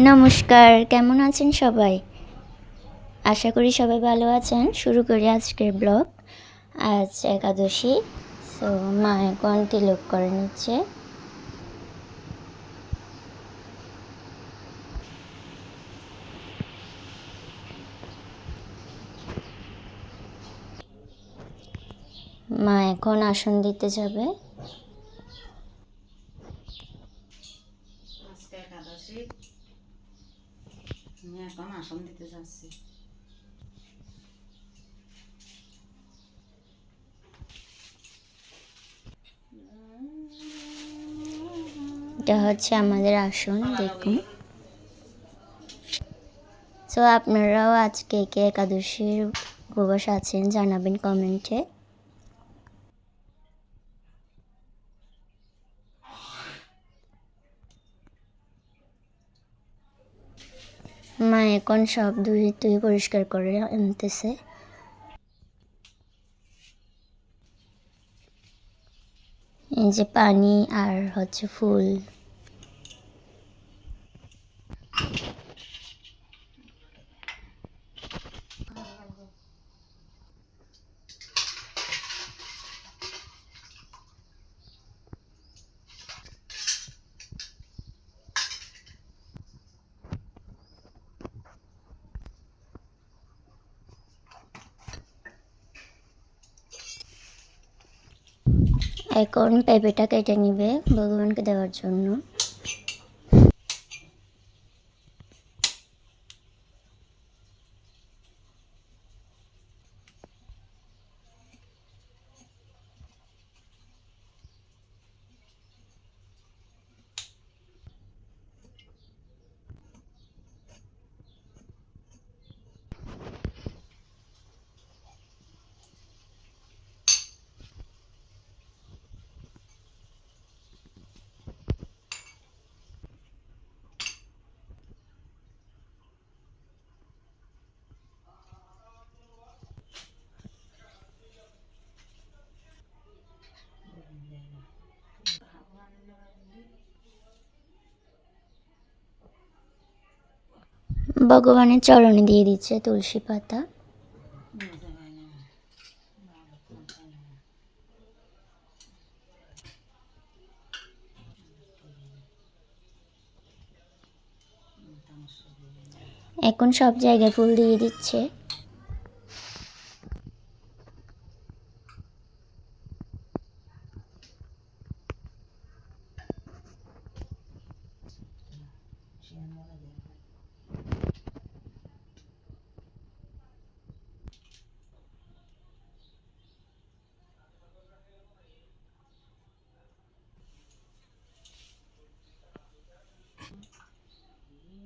নমস্কার, কেমন আছেন সবাই? আশা করি সবাই ভালো আছেন। শুরু করি আজকের ব্লগ। আজ একাদশী সো মা এখন তিলক করে নিচ্ছে। মা এখন আসন দিতে যাবে আজকে একাদশী আমি এখন আসন দিতে যাচ্ছি এটা হচ্ছে আমাদের আসন দেখুন। সো আপনারাও আজকে কে একাদশীর উপবাস আছেন জানাবেন কমেন্টে। মা এখন সব ধুয়ে ধুয়ে পরিষ্কার করে আনতেছে। এই যে পানি আর হচ্ছে ফুল। এখন পেঁপেটা কেটে নিবে ভগবানকে দেওয়ার জন্য। ভগবানের চরণে দিয়ে দিচ্ছে তুলসী পাতা। এখন সব জায়গায় ফুল দিয়ে দিচ্ছে।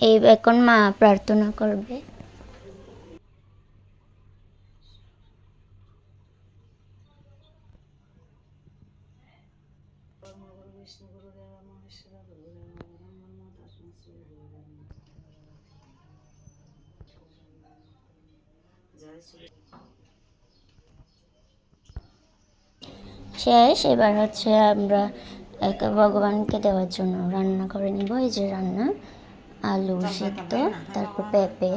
এই এখন মা প্রার্থনা করবে। গুরু বিষ্ণু শেষ। এবার হচ্ছে আমরা এক ভগবানকে দেওয়ার জন্য রান্না করে নিব। এই যে রান্না আলু সিদ্ধ তারপর পেঁপে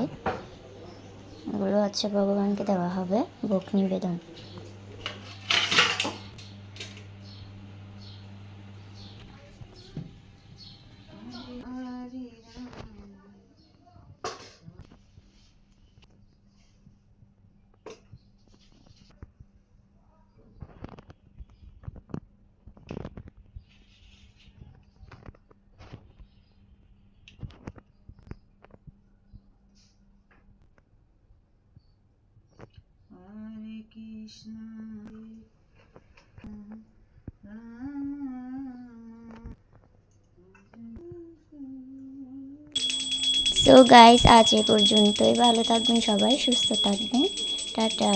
এগুলো হচ্ছে ভগবানকে দেওয়া হবে ভোগ নিবেদন হরে রাম সো গাইস আজ এ পর্যন্তই। ভালো থাকবেন সবাই সুস্থ থাকবেন। টাটা।